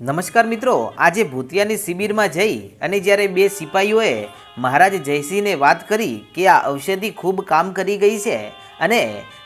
નમસ્કાર મિત્રો, આજે ભૂતિયાની શિબિરમાં જઈ અને જ્યારે બે સિપાહીઓએ મહારાજ જયસિંહને વાત કરી કે આ ઔષધિ ખૂબ કામ કરી ગઈ છે અને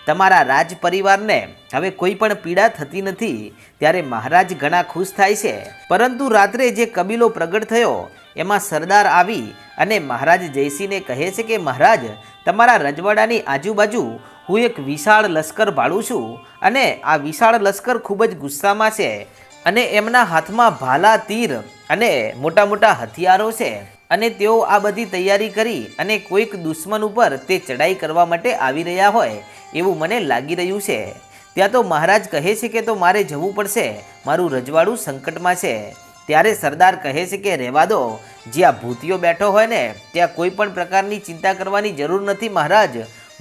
તમારા રાજ પરિવારને હવે કોઈ પણ પીડા થતી નથી, ત્યારે મહારાજ ઘણા ખુશ થાય છે. પરંતુ રાત્રે જે કબીલો પ્રગટ થયો, એમાં સરદાર આવી અને મહારાજ જયસિંહને કહે છે કે, મહારાજ, તમારા રજવાડાની આજુબાજુ હું એક વિશાળ લશ્કર ભાડું છું અને આ વિશાળ લશ્કર ખૂબ જ ગુસ્સામાં છે. અને એમના હાથમાં ભાલા, તીર અને મોટા મોટા હથિયારો છે. અને તેઓ આ બધી તૈયારી કરી અને કોઈક દુશ્મન ઉપર તે ચડાઈ કરવા માટે આવી રહ્યા હોય એવું મને લાગી રહ્યું છે. ત્યાં તો મહારાજ કહે છે કે તો મારે જવું પડશે. મારું રજવાડું સંકટમાં છે. ત્યારે સરદાર કહે છે કે, રહેવા દો. જ્યાં ભૂતિયો બેઠો હોય ને, ત્યાં કોઈ પણ પ્રકારની ચિંતા કરવાની જરૂર નથી મહારાજ.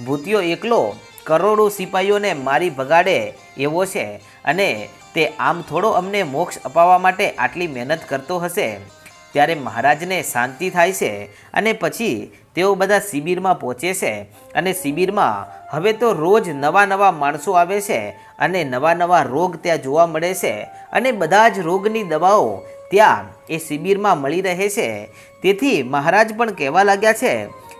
ભૂતિયો એકલો કરોડો સિપાહીઓને મારી ભગાડે એવો છે. અને તે આમ થોડો અમને મોક્ષ અપાવવા માટે આટલી મહેનત કરતો હશે. ત્યારે મહારાજને શાંતિ થાય છે અને પછી તેઓ બધા શિબિરમાં પહોંચે છે અને શિબિરમાં હવે તો રોજ નવા નવા માણસો આવે છે અને નવા નવા રોગ ત્યાં જોવા મળે છે અને બધા જ રોગની દવાઓ ત્યાં એ શિબિરમાં મળી રહે છે. તેથી મહારાજ પણ કહેવા લાગ્યા છે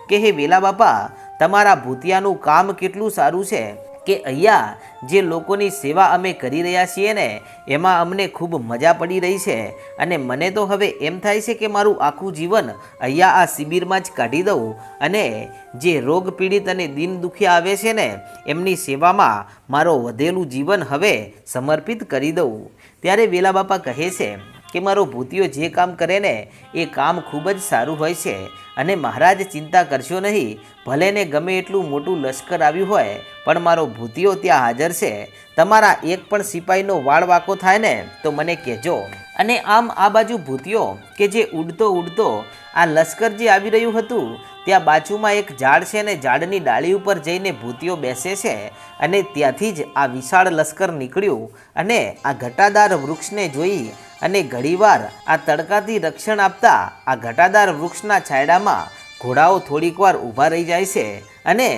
કે, હે વેલા બાપા, તમારા ભૂતિયાનું કામ કેટલું સારું છે. કે અહીંયા જે લોકોની સેવા અમે કરી રહ્યા છીએ ને, એમાં અમને ખૂબ મજા પડી રહી છે. અને મને તો હવે એમ થાય છે કે મારું આખું જીવન અહીંયા આ શિબિરમાં જ કાઢી દઉં. અને જે રોગ પીડિત અને દિન દુખિયા આવે છે ને, એમની સેવામાં મારો વધેલું જીવન હવે સમર્પિત કરી દઉં. ત્યારે વેલા બાપા કહે છે કે મારો ભૂતિયો જે કામ કરે ને, એ કામ ખૂબ જ સારું હોય છે. અને મહારાજ ચિંતા કરશો નહીં, ભલે ને ગમે એટલું મોટું લશ્કર આવ્યું હોય, પણ મારો ભૂતિયો ત્યાં હાજર છે. તમારા એક પણ સિપાહીનો વાળ વાકો થાય ને, તો મને કહેજો. અને આમ આ બાજુ ભૂતિયો, કે જે ઉડતો ઉડતો, આ લશ્કર જે આવી રહ્યું હતું, ત્યાં બાજુમાં એક ઝાડ છે ને, ઝાડની ડાળી ઉપર જઈને ભૂતિયો બેસે છે. અને ત્યાંથી જ આ વિશાળ લશ્કર નીકળ્યું. અને આ ઘટાદાર વૃક્ષને જોઈ અને ઘણીવાર આ તડકાથી રક્ષણ આપતા આ ઘટાદાર વૃક્ષના છાંયડામાં ઘોડાઓ થોડીક વાર ઊભા રહી જાય છે અને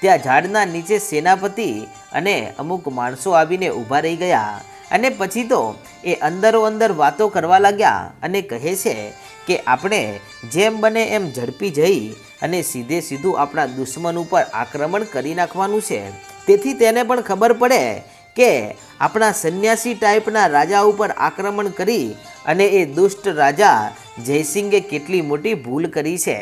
ત્યાં ઝાડના નીચે સેનાપતિ અને અમુક માણસો આવીને ઊભા રહી ગયા. અને પછી તો એ અંદરો અંદર વાતો કરવા લાગ્યા અને કહે છે કે આપણે જેમ બને એમ ઝડપી જઈ અને સીધે સીધું આપણા દુશ્મન ઉપર આક્રમણ કરી નાખવાનું છે. તેથી તેને પણ ખબર પડે કે આપણા સંન્યાસી ટાઈપના રાજા ઉપર આક્રમણ કરી અને એ દુષ્ટ રાજા જયસિંગે કેટલી મોટી ભૂલ કરી છે.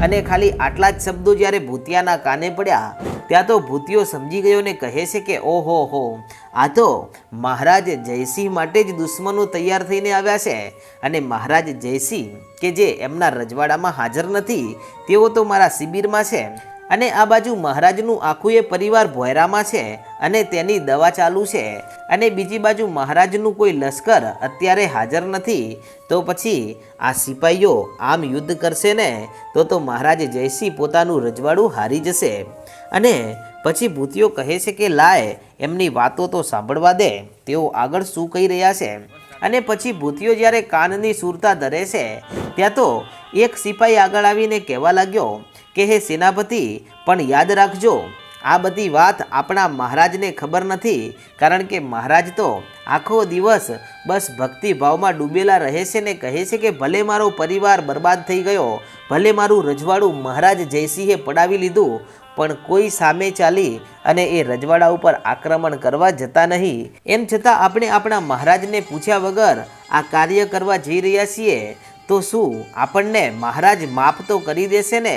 અને ખાલી આટલા જ શબ્દો જ્યારે ભૂતિયાના કાને પડ્યા, ત્યાં તો ભૂતિયો સમજી ગયો ને કહે છે કે, ઓહો, હો, આ તો મહારાજ જયસિંહ માટે જ દુશ્મનો તૈયાર થઈને આવ્યા છે. અને મહારાજ જયસિંહ, કે જે એમના રજવાડામાં હાજર નથી, તેઓ તો મારા શિબિરમાં છે. અને આ બાજુ મહારાજનું આખું એ પરિવાર ભોયરામાં છે અને તેની દવા ચાલુ છે. અને બીજી બાજુ મહારાજનું કોઈ લશ્કર અત્યારે હાજર નથી. તો પછી આ સિપાહીઓ આમ યુદ્ધ કરશે ને, તો તો મહારાજ જયસિંહ પોતાનું રજવાડું હારી જશે. અને પછી ભૂતિઓ કહે છે કે, લાય, એમની વાતો તો સાંભળવા દે. તેઓ આગળ શું કહી રહ્યા છે? અને પછી ભૂતિઓ જ્યારે કાનની સુરતા ધરે છે, ત્યાં તો એક સિપાહી આગળ આવીને કહેવા લાગ્યો કે હે સેનાપતિ, પણ યાદ રાખજો, આ બધી વાત આપણા મહારાજને ખબર નથી, કારણ કે મહારાજ તો આખો દિવસ બસ ભક્તિભાવમાં ડૂબેલા રહે છે ને કહે છે કે ભલે મારો પરિવાર બરબાદ થઈ ગયો, ભલે મારું રજવાડું મહારાજ જયસિંહે પડાવી લીધું, પણ કોઈ સામે ચાલી અને એ રજવાડા ઉપર આક્રમણ કરવા જતા નહીં. એમ છતાં આપણે આપણા મહારાજને પૂછ્યા વગર આ કાર્ય કરવા જઈ રહ્યા છીએ, તો શું આપણને મહારાજ માફ તો કરી દેશે ને?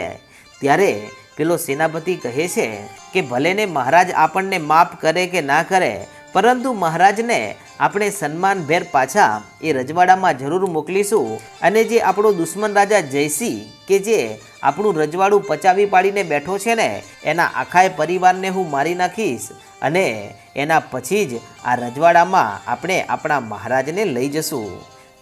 ત્યારે પેલો સેનાપતિ કહે છે કે ભલે ને મહારાજ આપણને માફ કરે કે ના કરે, પરંતુ મહારાજને આપણે સન્માનભેર પાછા એ રજવાડામાં જરૂર મોકલીશું. અને જે આપણો દુશ્મન રાજા જયસિંહ કે જે આપણું રજવાડું પચાવી પાડીને બેઠો છે ને, એના આખાય પરિવારને હું મારી નાખીશ અને એના પછી જ આ રજવાડામાં આપણે આપણા મહારાજને લઈ જશું.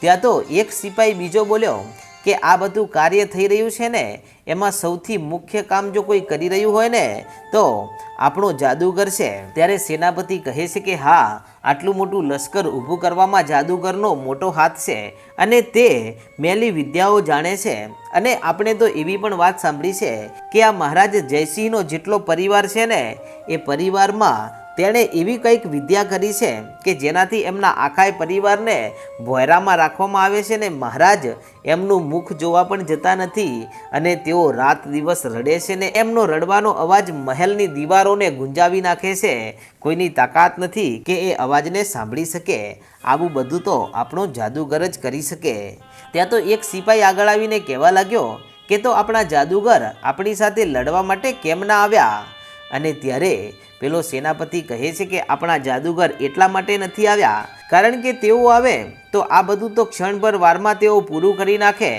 ત્યાં તો એક સિપાહી બીજો બોલ્યો કે આ બધું કાર્ય થઈ રહ્યું છે ને, એમાં સૌથી મુખ્ય કામ જો કોઈ કરી રહ્યું હોય ને, તો આપણો જાદુગર છે. ત્યારે સેનાપતિ કહે છે કે, હા, આટલું મોટું લશ્કર ઊભું કરવામાં જાદુગરનો મોટો હાથ છે અને તે મેલી વિદ્યાઓ જાણે છે. અને આપણે તો એવી પણ વાત સાંભળી છે કે આ મહારાજ જયસિંહનો જેટલો પરિવાર છે ને, એ પરિવારમાં તેણે એવી કંઈક વિદ્યા કરી છે કે જેનાથી એમના આખાય પરિવારને ભોયરામાં રાખવામાં આવે છે ને મહારાજ એમનું મુખ જોવા પણ જતા નથી અને તેઓ રાત દિવસ રડે છે ને એમનો રડવાનો અવાજ મહેલની દીવારોને ગુંજાવી નાખે છે. કોઈની તાકાત નથી કે એ અવાજને સાંભળી શકે. આવું બધું તો આપણો જાદુગર જ કરી શકે. ત્યાં તો એક સિપાઈ આગળ આવીને કહેવા લાગ્યો કે તો આપણા જાદુગર આપણી સાથે લડવા માટે કેમ ના આવ્યા? અને ત્યારે પેલો સેનાપતિ કહે છે કે આપણા જાદુગર એટલા માટે નથી આવ્યા, કારણ કે તેઓ આવે તો આ બધું તો ક્ષણભર વારમાં તેઓ પૂરું કરી નાખે.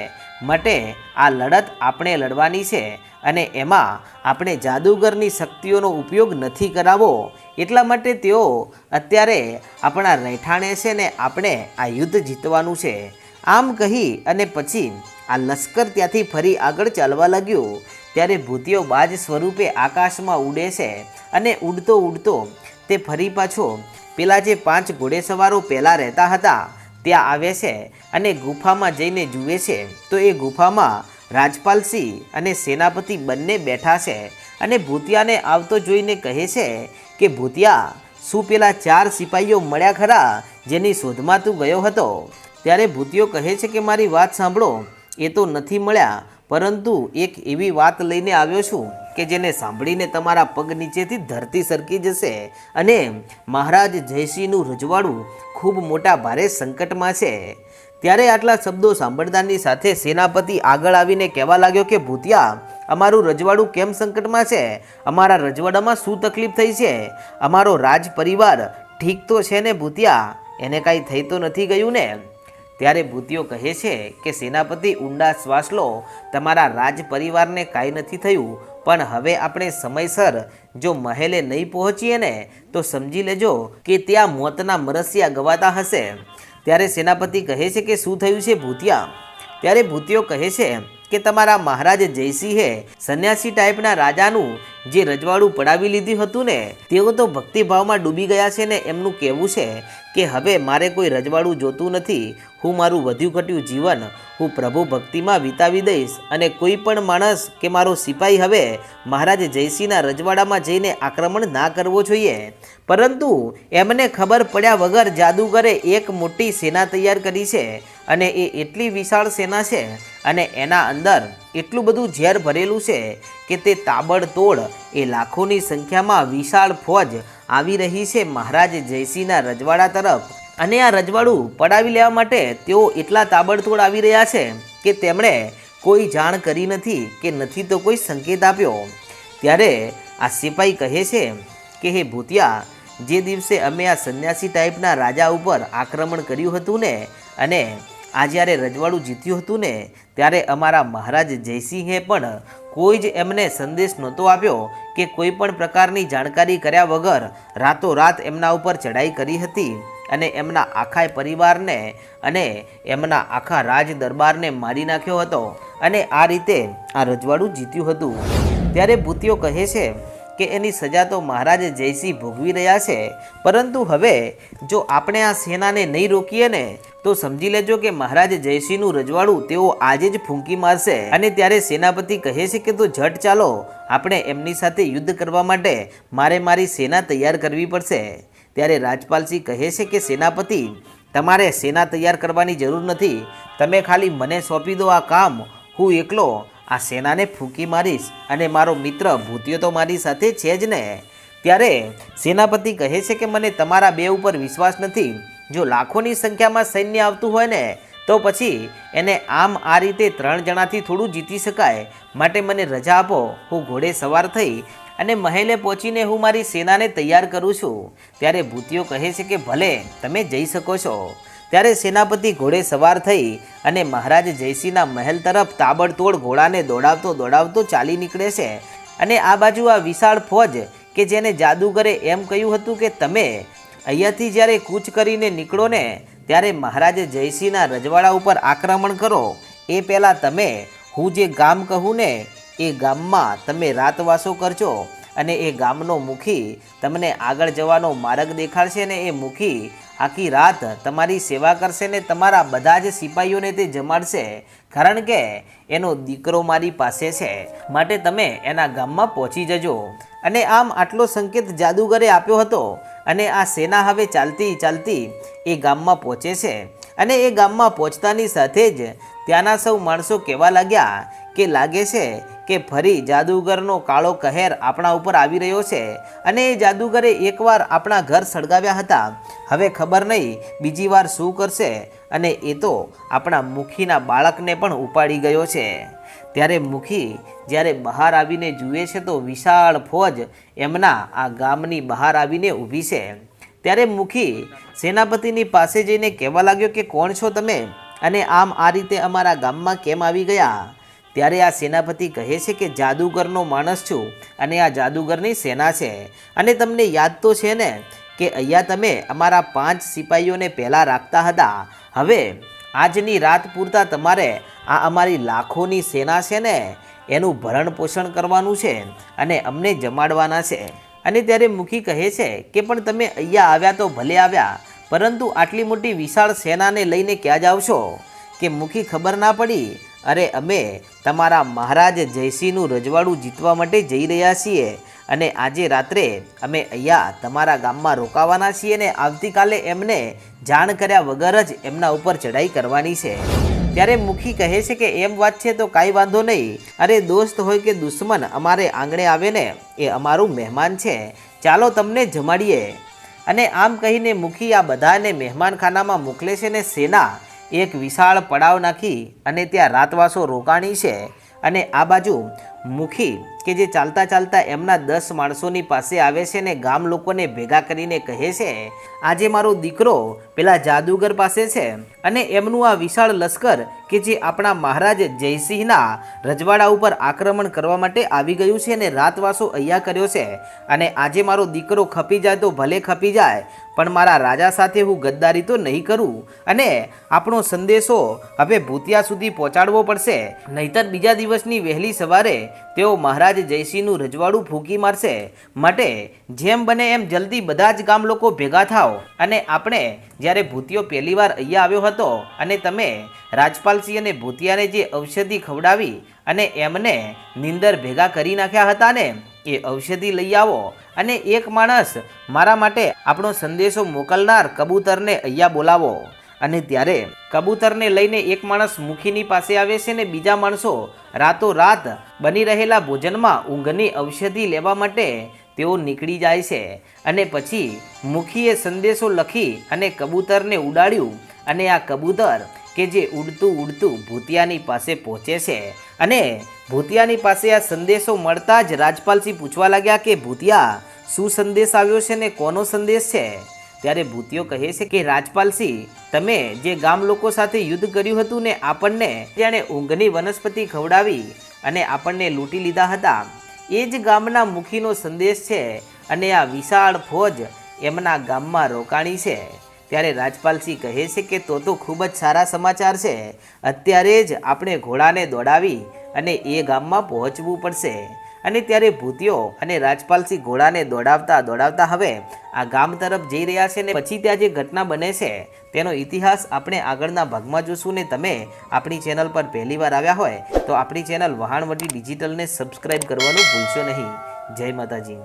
માટે આ લડત આપણે લડવાની છે અને એમાં આપણે જાદુગરની શક્તિઓનો ઉપયોગ નથી કરાવવો એટલા માટે તેઓ અત્યારે આપણા રહેઠાણે છે ને આપણે આ યુદ્ધ જીતવાનું છે. આમ કહી અને પછી આ લશ્કર ત્યાંથી ફરી આગળ ચાલવા લાગ્યું. ત્યારે ભૂતિયો બાજ સ્વરૂપે આકાશમાં ઉડે છે અને ઉડતો ઉડતો તે ફરી પાછો પેલા જે પાંચ ઘોડેસવારો પહેલાં રહેતા હતા, ત્યાં આવે છે અને ગુફામાં જઈને જુએ છે. તો એ ગુફામાં રાજપાલસિંહ અને સેનાપતિ બંને બેઠા છે અને ભૂતિયાને આવતો જોઈને કહે છે કે, ભૂતિયા, શું પેલા ચાર સિપાહીઓ મળ્યા ખરા જેની શોધમાં તું ગયો હતો? ત્યારે ભૂતિયો કહે છે કે, મારી વાત સાંભળો, એ તો નથી મળ્યા પરંતુ એક એવી વાત લઈને આવ્યો છું કે જેને સાંભળીને તમારા પગ નીચેથી ધરતી સરકી જશે અને મહારાજ જયસિંહનું રજવાડું ખૂબ મોટા ભારે સંકટમાં છે. ત્યારે આટલા શબ્દો સાંભળતાની સાથે સેનાપતિ આગળ આવીને કહેવા લાગ્યો કે, ભૂતિયા, અમારું રજવાડું કેમ સંકટમાં છે? અમારા રજવાડામાં શું તકલીફ થઈ છે? અમારો રાજ પરિવાર ઠીક તો છે ને ભૂતિયા? એને કાંઈ થઈ તો નથી ગયું ને? ત્યારે ભૂતિયો કહે છે કે સેનાપતિ ઊંડા શ્વાસ લો, તમારા રાજ પરિવારને કાંઈ નથી થયું, પણ હવે આપણે સમયસર જો મહેલે નહીં પહોંચીએ ને, તો સમજી લેજો કે ત્યાં મોતના મરસિયા ગવાતા હશે. ત્યારે સેનાપતિ કહે છે કે શું થયું છે ભૂતિયા? ત્યારે ભૂતિયો કહે છે કે તમારા મહારાજ જયસિંહે સંન્યાસી ટાઈપના રાજાનું જે રજવાડું પડાવી લીધું હતું ને, તેઓ તો ભક્તિભાવમાં ડૂબી ગયા છે ને, એમનું કહેવું છે કે હવે મારે કોઈ રજવાડું જોતું નથી, હું મારું વધ્યું ઘટ્યું જીવન, હું પ્રભુ ભક્તિમાં વિતાવી દઈશ અને કોઈ પણ માણસ કે મારો સિપાહી હવે મહારાજ જયસિંહના રજવાડામાં જઈને આક્રમણ ના કરવો જોઈએ. પરંતુ એમને ખબર પડ્યા વગર જાદુગરે એક મોટી સેના તૈયાર કરી છે અને એ એટલી વિશાળ સેના છે અને એના અંદર એટલું બધું ઝેર ભરેલું છે કે તે તાબડતોડ એ લાખોની સંખ્યામાં વિશાળ ફોજ આવી રહી છે મહારાજ જયસિંહના રજવાડા તરફ. અને આ રજવાડું પડાવી લેવા માટે તેઓ એટલા તાબડતોડ આવી રહ્યા છે કે તેમણે કોઈ જાણ કરી નથી કે નથી તો કોઈ સંકેત આપ્યો. ત્યારે આ સિપાઈ કહે છે કે, હે ભૂતિયા, જે દિવસે અમે આ સંન્યાસી ટાઈપના રાજા ઉપર આક્રમણ કર્યું હતું ને, અને આ જ્યારે રજવાડું જીત્યું હતું ને, ત્યારે અમારા મહારાજ જયસિંહે પણ કોઈ જ એમને સંદેશ નહોતો આપ્યો કે કોઈ પણ પ્રકારની જાણકારી કર્યા વગર રાતોરાત એમના ઉપર ચડાઈ કરી હતી અને એમના આખા પરિવારને અને એમના આખા રાજ દરબારને મારી નાખ્યો હતો. અને આ રીતે આ રજવાડું જીત્યું હતું. ત્યારે ભૂતિયો કહે છે કે એની સજા તો મહારાજ જયસિંહ ભોગવી રહ્યા છે. પરંતુ હવે જો આપણે આ સેનાને નહીં રોકીએ ને, તો સમજી લેજો કે મહારાજ જયસિંહનું રજવાડું તેઓ આજે જ ફૂંકી મારશે. અને ત્યારે સેનાપતિ કહે છે કે તો ઝટ ચાલો, આપણે એમની સાથે યુદ્ધ કરવા માટે મારે મારી સેના તૈયાર કરવી પડશે. ત્યારે રાજપાલસિંહ કહે છે કે સેનાપતિ, તમારે સેના તૈયાર કરવાની જરૂર નથી. તમે ખાલી મને સોંપી દો આ કામ, હું એકલો આ સેનાને ફૂંકી મારીશ અને મારો મિત્ર ભૂતિયો તો મારી સાથે છે જ ને. ત્યારે સેનાપતિ કહે છે કે મને તમારા બે ઉપર વિશ્વાસ નથી. જો લાખોની સંખ્યામાં સૈન્ય આવતું હોય ને, તો પછી એને આમ આ રીતે ત્રણ જણાથી થોડું જીતી શકાય. માટે મને રજા આપો. હું ઘોડે સવાર થઈ અને મહેલે પહોંચીને હું મારી સેનાને તૈયાર કરું છું. ત્યારે ભૂતિયો કહે છે કે ભલે, તમે જઈ શકો છો. ત્યારે સેનાપતિ ઘોડે સવાર થઈ અને મહારાજ જયસિંહના મહેલ તરફ તાબડતોડ ઘોડાને દોડાવતો દોડાવતો ચાલી નીકળે છે. અને આ બાજુ આ વિશાળ ફોજ કે જેને જાદુગરે એમ કહ્યું હતું કે તમે અહીંયાથી જ્યારે કૂચ કરીને નીકળો ને ત્યારે મહારાજ જયસિંહના રજવાડા ઉપર આક્રમણ કરો. એ પહેલાં તમે હું જે ગામ કહું ને એ ગામમાં તમે રાતવાસો કરજો. અને એ ગામનો મુખી તમને આગળ જવાનો માર્ગ દેખાડશે ને એ મુખી આખી રાત તમારી સેવા કરશે ને તમારા બધા જ સિપાહીઓને તે જમાડશે. કારણ કે એનો દીકરો મારી પાસે છે. માટે તમે એના ગામમાં પહોંચી જજો. અને આમ આટલો સંકેત જાદુગરે આપ્યો હતો. અને આ સેના હવે ચાલતી ચાલતી એ ગામમાં પહોંચે છે. અને એ ગામમાં પહોંચતાની સાથે જ ત્યાંના સૌ માણસો કહેવા લાગ્યા કે લાગે છે કે ફરી જાદુગરનો કાળો કહેર આપણા ઉપર આવી રહ્યો છે અને એ જાદુગરે એકવાર આપણા ઘર સળગાવ્યા હતા. હવે ખબર નહીં બીજી વાર શું કરશે અને એ તો આપણા મુખીના બાળકને પણ ઉપાડી ગયો છે. ત્યારે મુખી જ્યારે બહાર આવીને જુએ છે તો વિશાળ ફોજ એમના આ ગામની બહાર આવીને ઊભી છે. ત્યારે મુખી સેનાપતિની પાસે જઈને કહેવા લાગ્યો કે, કોણ છો તમે? અને આમ આ રીતે અમારા ગામમાં કેમ આવી ગયા? ત્યારે આ સેનાપતિ કહે છે કે જાદુગરનો માણસ છું અને આ જાદુગરની સેના છે. અને તમને યાદ તો છે ને કે અહીંયા તમે અમારા પાંચ સિપાહીઓને પહેલાં રાખતા હતા. હવે આજની રાત પૂરતા તમારે આ અમારી લાખોની સેના છે ને એનું ભરણ પોષણ કરવાનું છે અને અમને જમાડવાના છે. અને ત્યારે મુખી કહે છે કે પણ તમે અહીંયા આવ્યા તો ભલે આવ્યા, પરંતુ આટલી મોટી વિશાળ સેનાને લઈને ક્યાં જાવ છો? કે મુખી ખબર ના પડી? અરે અમે તમારા મહારાજ જયસિંહનું રજવાડું જીતવા માટે જઈ રહ્યા છીએ અને આજે રાત્રે અમે અહીંયા તમારા ગામમાં રોકાવાના છીએ ને આવતીકાલે એમને જાણ કર્યા વગર જ એમના ઉપર ચડાઈ કરવાની છે. ત્યારે મુખી કહે છે કે એમ વાત છે તો કાંઈ વાંધો નહીં. અરે દોસ્ત હોય કે દુશ્મન અમારે આંગણે આવે ને એ અમારું મહેમાન છે. ચાલો તમને જમાડીએ. અને આમ કહીને મુખી આ બધાને મહેમાનખાનામાં મોકલે છે ને સેના એક વિશાળ પડાવ નાખી અને ત્યાં રાતવાસો રોકાણી છે અને આ બાજુ મુખી કે જે ચાલતા ચાલતા એમના દસ માણસોની પાસે આવે છે ને ગામ લોકોને ભેગા કરીને કહે છે, આજે મારો દીકરો પેલા જાદુગર પાસે છે અને એમનું આ વિશાળ લશ્કર કે જે આપણા મહારાજ જયસિંહના રજવાડા ઉપર આક્રમણ કરવા માટે આવી ગયું છે અને રાતવાસો અહીંયા કર્યો છે અને આજે મારો દીકરો ખપી જાય તો ભલે ખપી જાય, પણ મારા રાજા સાથે હું ગદ્દારી તો નહીં કરું અને આપણો સંદેશો હવે ભૂતિયા સુધી પહોંચાડવો પડશે. નહીતર બીજા દિવસની વહેલી સવારે તેઓ મહારાજ જયસિંહનું રજવાડું ફૂંકી મારશે. માટે જેમ બને એમ જલ્દી બધા જ ગામ લોકો ભેગા થાઓ. અને આપણે જ્યારે ભૂતિયો પહેલીવાર અહીંયા આવ્યો હતો અને તમે રાજપાલસિંહ અને ભૂતિયાને જે ઔષધિ ખવડાવી અને એમને નિંદર ભેગા કરી નાખ્યા હતા ને, એ ઔષધિ લઈ આવો. અને એક માણસ મારા માટે આપણો સંદેશો મોકલનાર કબૂતરને અહીંયા બોલાવો. અને ત્યારે કબૂતરને લઈને એક માણસ મુખીની પાસે આવે છે ને બીજા માણસો રાતોરાત બની રહેલા ભોજનમાં ઊંઘની ઔષધિ લેવા માટે તેઓ નીકળી જાય છે. અને પછી મુખીએ સંદેશો લખી અને કબૂતરને ઉડાડ્યું અને આ કબૂતર કે જે ઉડતું ઉડતું ભૂતિયાની પાસે પહોંચે છે. અને ભૂતિયાની પાસે આ સંદેશો મળતા જ રાજપાલસિંહ પૂછવા લાગ્યા કે, ભૂતિયા, શું સંદેશ આવ્યો છે ને કોનો સંદેશ છે? ત્યારે ભૂતિયો કહે છે કે, રાજપાલસિંહ, તમે જે ગામ લોકો સાથે યુદ્ધ કર્યું હતું ને આપણને તેણે ઊંઘની વનસ્પતિ ખવડાવી અને આપણને લૂંટી લીધા હતા, એ જ ગામના મુખીનો સંદેશ છે અને આ વિશાળ ફોજ એમના ગામમાં રોકાણી છે. ત્યારે રાજપાલસિંહ કહે છે કે, તો તો ખૂબ જ સારા સમાચાર છે. અત્યારે જ આપણે ઘોડાને દોડાવી અને એ ગામમાં પહોંચવું પડશે. અને ત્યારે ભૂતિયો અને રાજપાલસિંહ ઘોડાને દોડાવતા દોડાવતા હવે આ ગામ તરફ જઈ રહ્યા છે ને પછી ત્યાં જે ઘટના બને છે, તેનો ઇતિહાસ આપણે આગળના ભાગમાં જોશું ને તમે આપણી ચેનલ પર પહેલીવાર આવ્યા હોય તો આપણી ચેનલ વહાણવટી ડિજિટલને સબસ્ક્રાઈબ કરવાનું ભૂલશો નહીં. જય માતાજી.